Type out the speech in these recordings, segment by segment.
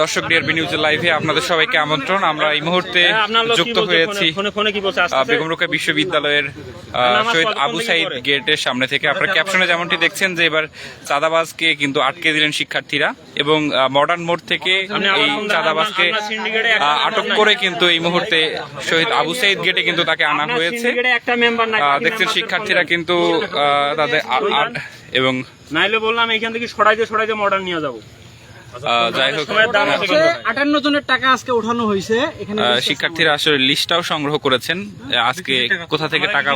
দর্শক DRB news লাইভে আপনাদের সবাইকে আমন্ত্রণ। আমরা এই মুহূর্তে হ্যাঁ, যুক্ত হয়েছি? বেগম রোকেয়া বিশ্ববিদ্যালয়ের শহীদ আবু সাইদ গেটের সামনে থেকে আপনারা ক্যাপশনে যেমনটি দেখছেন যে এবার চাঁদাবাজকে কিন্তু আটকে দিলেন শিক্ষার্থীরা এবং মডার্ন মোড় থেকে এই চাঁদাবাজকে আটক করে কিন্তু এই মুহূর্তে শহীদ আবু সাইদ গেটে কিন্তু তাকে আনা হয়েছে। দেখছেন শিক্ষার্থীরা কিন্তু তাদের আ- আ- এবং নাইলে বললাম এখান থেকে সরাইতে সরাইতে মডার্ন নিয়ে যাব। আটান্ন জনের টাকা আজকে ওঠানো হয়েছে। শিক্ষার্থীরা আসলে লিস্টটাও সংগ্রহ করেছেন। আজকে কোথা থেকে টাকা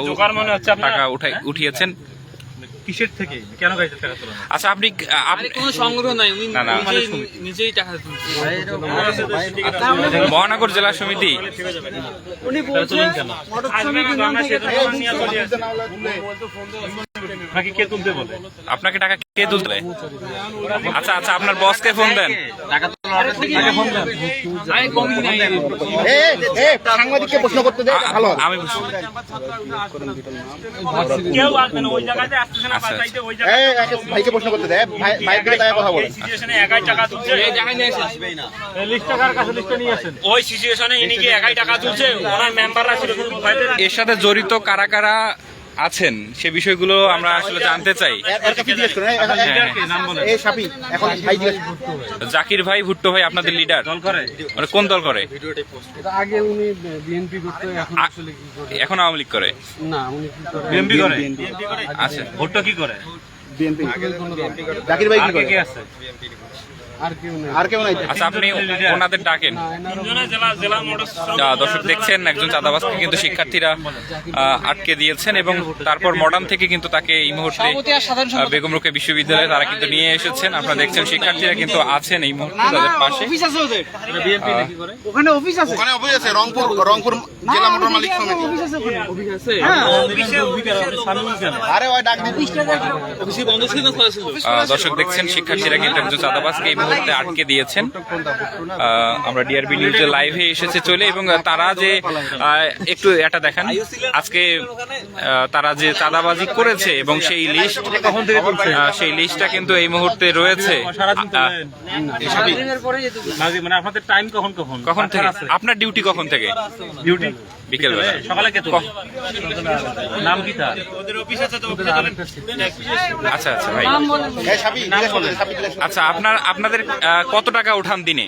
টাকা উঠাই উঠিয়েছেন? কিসের থেকে? কেন গাড়িতে টাকা তোলা আচ্ছা আপনি আপনি কোনো সংগ্রহ নাই উনি না, না। নিজেই- টাকা তুলছেন মহানগর জেলা সমিতি। উনি বলছে মোটর আসবে শ্রমিক না, ইউনিয়ন আমরা থেকে সেটা টাকা নিয়ে দিচ্ছে। চলে আসছি। নাকি কে তুলতে বলে আপনাকে টাকা কে তুলতে আচ্ছা আচ্ছা আপনার বসকে ফোন দেন। আমি কমই নাই সাংবাদিককে প্রশ্ন করতে দে ভালো আমি কেউ আসবে না ওই জায়গাতে আসতেছে না বাসাইতে ওই জায়গায় ভাইকে প্রশ্ন করতে দে ভাই ভাইয়ের দিকে কথা বলে। সিচুয়েশনে একাই টাকা তুলছে? লিস্টটা কার কাছে লিস্টটা নিয়ে আসেন। ওই সিচুয়েশনে ইনি কি একাই টাকা তুলছে? ওনার মেম্বাররা ছিল এর সাথে জড়িত কারা কারা আছেন সে বিষয়গুলো আমরা আসলে জানতে চাই। জাকির ভাই ভুট্টো ভাই আপনাদের লিডার। দল করে। মানে কোন দল করে? আগে উনি বিএনপি এখন আ- আসলে কি করে? এখন আওয়ামী লীগ করে? না উনি কি করে? আচ্ছা। ভোটটা কি করে? বিএনপি। জাকির ভাই কি করে? আছে? আর কেউ নেই। আচ্ছা আপনি ওনাদের ডাকেন। না, এনারও তিনজনে জেলা জেলা মোটর আহ, দর্শক দেখছেন একজন চাঁদাবাজকে কিন্তু শিক্ষার্থীরা আটকে দিয়েছেন এবং তারপর মডার্ন থেকে কিন্তু তাকে এই মুহূর্তে সভাপতি আর সাধারণ আহ, বেগম রোকেয়া বিশ্ববিদ্যালয়ে তারা কিন্তু নিয়ে এসেছেন। আপনারা দেখছেন শিক্ষার্থীরা কিন্তু আছেন এই মুহূর্তে তাদের পাশে। অফিস আছে ওদের। বিএমপি নাকি করে? ওখানে অফিস আছে। ওখানে অফিস আছে রংপুর রংপুর জেলা মোটর মালিক সমিতি। অফিস আছে ওখানে। অফিস আছে? আরে ওই ডাক দিবি দর্শক দেখছেন শিক্ষার্থীরা কিন্তু একজন চাঁদাবাজকে এই মুহূর্তে আটকে দিয়েছেন। আমরা ডিআরবি নিউজে লাইভে এসেছে চলে এবং তারা যে একটু এটা দেখান। আজকে তারা যে চাঁদাবাজি করেছে এবং সেই লিস্ট সেই লিস্টটা কিন্তু এই মুহূর্তে রয়েছে। মানে আপনাদের টাইম কখন কখন? কখন থেকে? আপনার ডিউটি কখন থেকে? ডিউটি বিকেল বেলা সকালে কে তুলে নাম কি তার? ওদের অফিস আছে তো আচ্ছা আচ্ছা ভাই। সাপি আচ্ছা আপনার আপনাদের কত টাকা উঠান দিনে।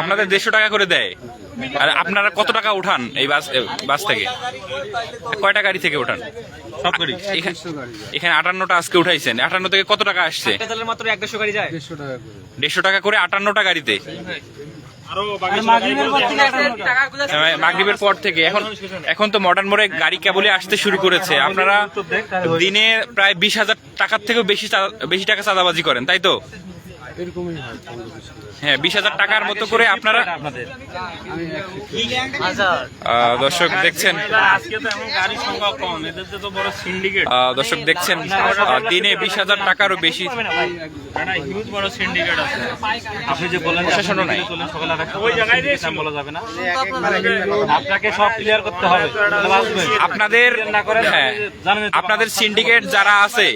আপনাদের দেড়শো টাকা করে দেয়। আর আপনারা কত টাকা উঠান এই বাস বাস থেকে? কয়টা গাড়ি থেকে উঠান? সব এখানে দেড়শো গাড়ি এখানে আটান্নটা আজকে উঠাইছেন। আটান্ন থেকে কত টাকা আসছে? মাত্র দেড়শো গাড়ি যায়। দেড়শো টাকা করে। দেড়শো টাকা করে আটান্নটা গাড়িতে? মাগরিবের পর থেকে এখন এখন এখন তো মডার্ন মোড়ে গাড়ি কেবলই আসতে শুরু করেছে। আপনারা দিনে প্রায় বিশ হাজার টাকার থেকেও বেশি চা- বেশি টাকা চাঁদাবাজি করেন তাই তো? এরকমই হয় বিশ হাজার টাকার মতো করে আপনারা দর্শক দেখছেন। আজকে তো এমন গাড়ির সংখ্যা কম এদের তো বড় সিন্ডিকেট দর্শক দেখছেন দিনে বিশ হাজার টাকারও বেশি। একটা হিউজ বড় সিন্ডিকেট আছে আপনি যে বলেন প্রশাসনও নাই। বলা যাবে না। আপনাকে সব ক্লিয়ার করতে হবে। আপনাদের হ্যাঁ আপনাদের সিন্ডিকেট যারা আছে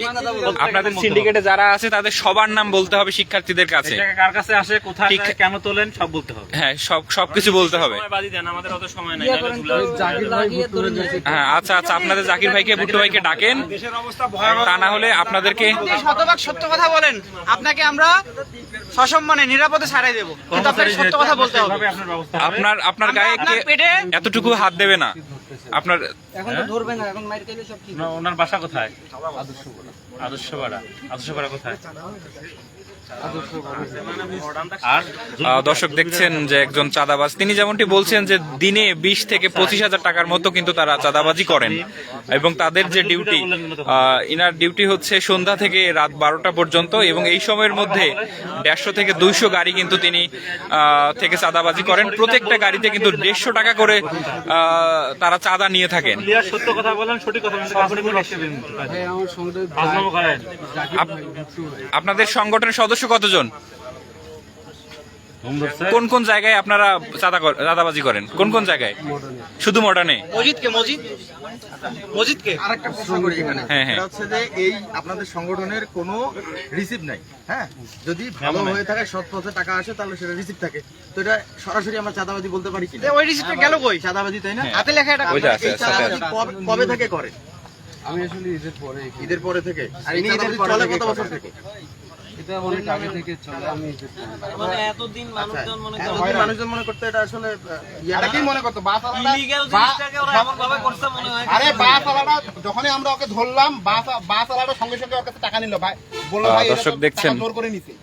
আপনাদের সিন্ডিকেটে যারা আছে তাদের সবার নাম বলতে হবে শিক্ষার্থীদের কাছে। কার কাছে আসে কোথায় ঠিক- কেন তোলেন সব বলতে হবে। হ্যাঁ সব সবকিছু বলতে হবে। আমাদের অত সময় নাই। হ্যাঁ আচ্ছা আচ্ছা আপনাদের জাকির ভাইকে ভুট্টু ভাইকে ডাকেন। দেশের অবস্থা ভয়াবহ। তা না হলে আপনাদেরকে শতভাগ সত্য কথা বলেন আপনাকে আমরা সসম্মানে নিরাপদে ছাড়াই দেবো। কিন্তু আপনাকে সত্য কথা বলতে হবে। আপনার আপনার গায়ে কে পেটে এতটুকু হাত দেবে না। আপনার এখন তো ধরবে না এখন মাইর খেলে সব ঠিক ওনার- ওনার বাসা কোথায়? আদর্শ পাড়া। আদর্শ পাড়া কোথায়? দর্শক দেখছেন যে একজন চাঁদাবাজ। তিনি যেমনটি বলছেন যে দিনে বিশ থেকে পঁচিশ হাজার টাকার মতো কিন্তু তারা চাঁদাবাজি করেন। এবং তাদের যে ডিউটি ইনার ডিউটি হচ্ছে সন্ধ্যা থেকে রাত বারোটা পর্যন্ত এবং এই সময়ের মধ্যে দেড়শো থেকে দুইশো গাড়ি কিন্তু তিনি থেকে চাঁদাবাজি করেন। প্রত্যেকটা গাড়িতে কিন্তু দেড়শো টাকা করে আহ, তারা চাঁদা নিয়ে থাকেন। সত্য কথা বলেন সঠিক আপ- আপনাদের সংগঠনের সদস্য কতজন? কোন কোন জায়গায় আপনারা চাঁদা চাঁদাবাজি করেন? কোন কোন জায়গায়? শুধু মডার্নে? মসজিদ আরেকটা প্রশ্ন করি এখানে। হ্যাঁ, হ্যাঁ। হচ্ছে যে এই আপনাদের সংগঠনের কোনো রিসিভ নাই হ্যাঁ? যদি ভালো হয়ে থাকে সৎ পথে টাকা আসে তাহলে সেটা রিসিভ থাকে। তো এটা সরাসরি আমরা চাঁদাবাজি বলতে পারি কি ওই রিসিপ্টটা গেল কই? চাঁদাবাজি তাই না? হাতে লেখা এটা কবে- থেকে করে? আমি আসলে ঈদের পরে ঈদের পরে থেকে। আর ঈদের পরে চলে কত বছর থেকে? এটা অনেক আগে থেকে চলে আমি ঈদের পরে। আচ্ছা, এতদিন মানুষজন মনে করতে এটা আসলে ইয়ে মনে করতো আরে বাস আলাদা যখনই আমরা ওকে ধরলাম বাস বাস আলাদা সঙ্গে সঙ্গে ওর কাছে টাকা নিল ভাই বলল ভাই দর্শক দেখছেন। জোর করে নিছে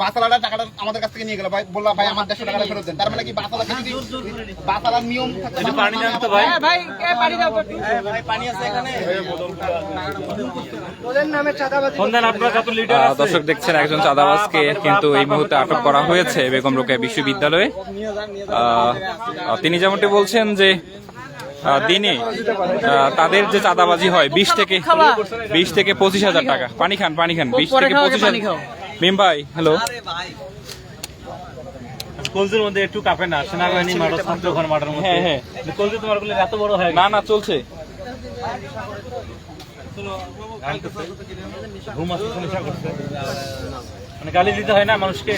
বাস টাকাটা আমাদের কাছ থেকে নিয়ে গেল। ভাই বলল ভাই আমার দেড়শো টাকাটা ফেরত দেন। তার মানে কি বাস যদি বাস আলাদার নিয়ম থাকে পানি জানো তো ভাই। হ্যাঁ, ভাই পানি দাও আপনারা যত লিডার আছে। দর্শক দেখছেন একজন চাঁদাবাজকে কিন্তু এই মুহূর্তে আটক করা হয়েছে বেগম রোকেয়া বিশ্ববিদ্যালয়ে। তিনি যেমনটি বলছেন যে দিনে তাদের যে চাঁদাবাজি হয় বিশ থেকে বিশ থেকে পঁচিশ হাজার টাকা। পানি খান পানি খান বিশ থেকে পঁচিশ পানি খাও। মিম ভাই হ্যালো কলজের মধ্যে একটু কাঁপে না সেনাবাহিনী মাঠের ছাত্র ঘর মাঠের হ্যাঁ, হ্যাঁ। কলজে তোমারগুলো এত বড় হয় না না চলছে। মানে গালি দিতে হয় না মানুষকে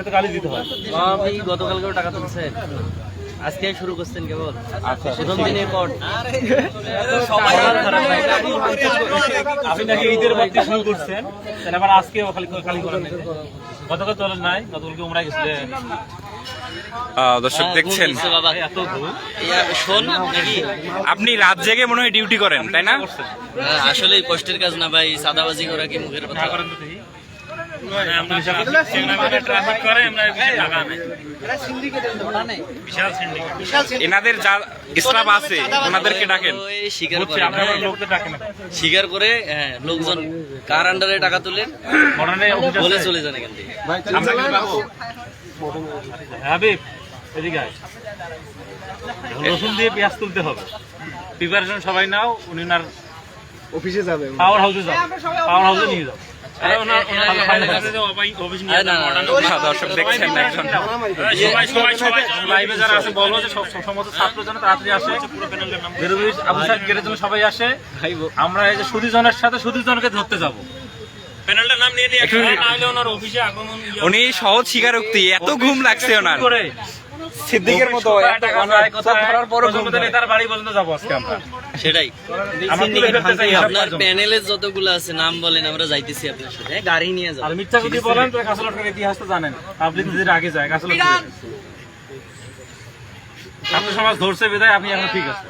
তো গালি দিতে হয়। গতকালকেও টাকা তুলছেন আজকে শুরু করছেন কেবল আচ্ছা প্রথম দিনের পর আপনি নাকি ঈদের বাড়িতে শুরু করছেন? তাহলে আবার আজকেও খালি খালি করেন গতকাল চলেন নাই গতকালকে গেছিলেন দর্শক দেখছেন? ইয়া, শোন আপনি রাত জেগে মনে হয় ডিউটি করেন তাই না? আসলে কষ্টের কাজ না ভাই সাদাবাজি করা কি মুখের কথা? করেন তো এনাদের যা স্টাফ আছে ওনাদেরকে ডাকেন। স্বীকার করে। আপনার লোকদের ডাকে না স্বীকার করে লোকজন কার আন্ডারে টাকা তুলেন? বলে চলে যান এখান থেকে। আমরা কি পাবো হাবিব এদিকে রসুন দিয়ে পেঁয়াজ তুলতে হবে। প্রিপারেশন সবাই নাও উনি ওনার অফিসে যাবে। পাওয়ার হাউসে যাও পাওয়ার হাউসে নিয়ে যাও দর্শক দেখছেন একজন সবাই সবাই সবাই লাইভে যারা আছে বলো যে সব সব সমস্ত ছাত্র যেন তাড়াতাড়ি আসে। আবু সাহেব গেটের জন্য সবাই আসে। আমরা এই যে সুদীজনের সাথে সুদীজনকে ধরতে যাব। প্যানেলটার নাম নিয়ে নিয়ে একটু- তাহলে ওনার অফিসে আগমন উনি সহজ স্বীকারোক্তি এত ঘুম লাগছে ওনার। করে সিদ্দিকের মতো বাড়ি পর্যন্ত যাব আজকে আমরা। সেটাই। হিসাব আপনার পর্যন্ত। যতগুলো আছে নাম বলেন আমরা যাইতেছি আপনার সাথে। গাড়ি নিয়ে যাব। আর মিথ্যা যদি বলেন তো কাসলটকার ইতিহাস তো জানেন। পাবলিক যদি আগে যায় কাসলট ছাত্র সমাজ ধরছে বিদায় আপনি এখন ঠিক আছে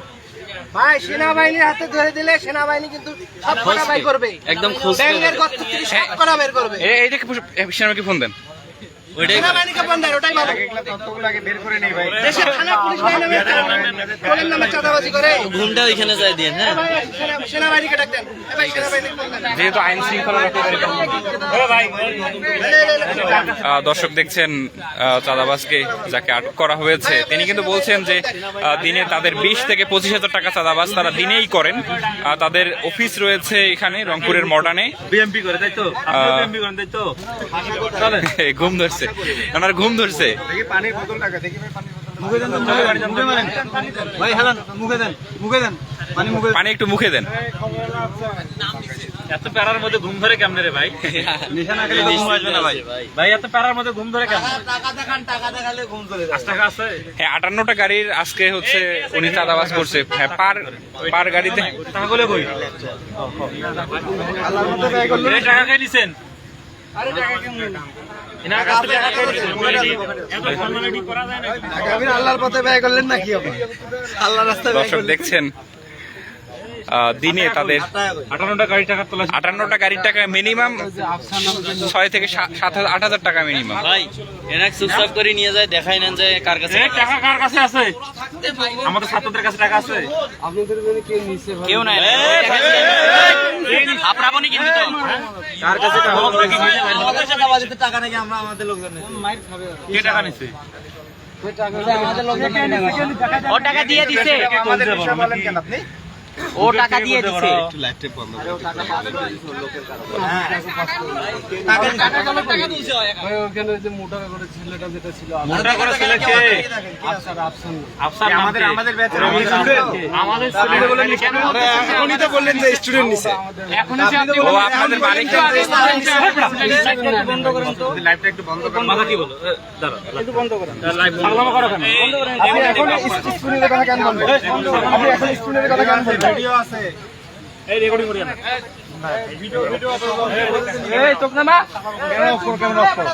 ভাই সেনাবাহিনীর হাতে ধরে দিলে সেনাবাহিনী কিন্তু সব কটা বাই করবে। একদম খোঁজ ব্যাংকের গর্ত থেকে সব কটা বের করবে। এ- এইটাকে সেনাকে ফোন দেন। ওইটাই ওটাই ভালো। তথ্যগুলোকে বের করে নেই ভাই দেশের থানা পুলিশ বাহিনী নামে নামে চাঁদাবাজি করে। ঘুমটা ওইখানে যাই দিয়ে হ্যাঁ। সেনাবাহিনীকে ডাকতেন এ ভাই সেনাবাহিনীকে বলতেন যেহেতু আইন শৃঙ্খলা দর্শক দেখছেন চাঁদাবাজকে যাকে আটক করা হয়েছে তিনি কিন্তু বলছেন যে আহ, দিনে তাদের বিশ থেকে পঁচিশ হাজার টাকা চাঁদাবাজ তারা দিনেই করেন। তাদের অফিস রয়েছে এখানে রংপুরের মডার্নে বিএমপি করে তাই তো? আপনি আহ, বিএমপি করেন তাই তো? চলেন। ঘুম ধরছে। ওনার ঘুম ধরছে। পানির বোতল দেখি পানির মুখে দেন মুখে মারেন ভাই হেলান মুখে দেন মুখে দেন। পানি মুখে পানি একটু মুখে দেন। এত প্যারার মধ্যে ঘুম ধরে কেমনে রে ভাই? নেশা খেলে ঘুম আসবে না ভাই। এত প্যারার মধ্যে ঘুম ধরে কেমন? টাকা দেখান টাকা দেখালে ঘুম চলে আজ টাকা আছে? হ্যাঁ আটান্নটা গাড়ির আজকে হচ্ছে উনি চাঁদাবাজ করছে। হ্যাঁ পার পার গাড়িতে টাকা কই? কে দিছেন আল্লাহর পথে ব্যয় করলেন নাকি আল্লাহ রাস্তায় দেখছেন। দিনে তাদের আটান্নটা গাড়ি টাকা তোলা আটান্নটা গাড়ির টাকা মিনিমাম ছয় থেকে সাত সাত হাজার আট হাজার টাকা মিনিমাম ভাই এনাকে চুপচাপ করে নিয়ে যায় দেখাই নেন যে কার কাছে টাকা কার কাছে আছে? আমাদের ছাত্রদের কাছে টাকা আছে? আপনাদের জন্য কে নিছে কেউ নাই। আপনার কিন্তু কার কাছে টাকা নাকি আমরা আমাদের কে নিছে? ও দিয়ে দিছে। আমাদের বিষয় বলেন কেন আপনি? ও টাকা দিয়ে দিছে। মোটা করে ছেলে কে আফসার আমাদের আমাদের ব্যাচের আমাদের স্টুডেন্ট বলে কেন উনি তো বললেন যে স্টুডেন্ট নিছে। এখন যে আপনি ও আপনাদের বাড়িতে বন্ধ করেন তো। লাইভটা একটু বন্ধ করুন মাথা কি বলো? দাঁড়া একটু বন্ধ করেন লাইভ সালামা করো কেন বন্ধ। করেন এখন স্টুডেন্টের কথা কেন বলবেন? আপনি এখন স্টুডেন্টের কথা কেন বলবেন? এই রেকর্ডিং করি না এই চোখ না মা ক্যামেরা অফ করো ক্যামেরা অফ করো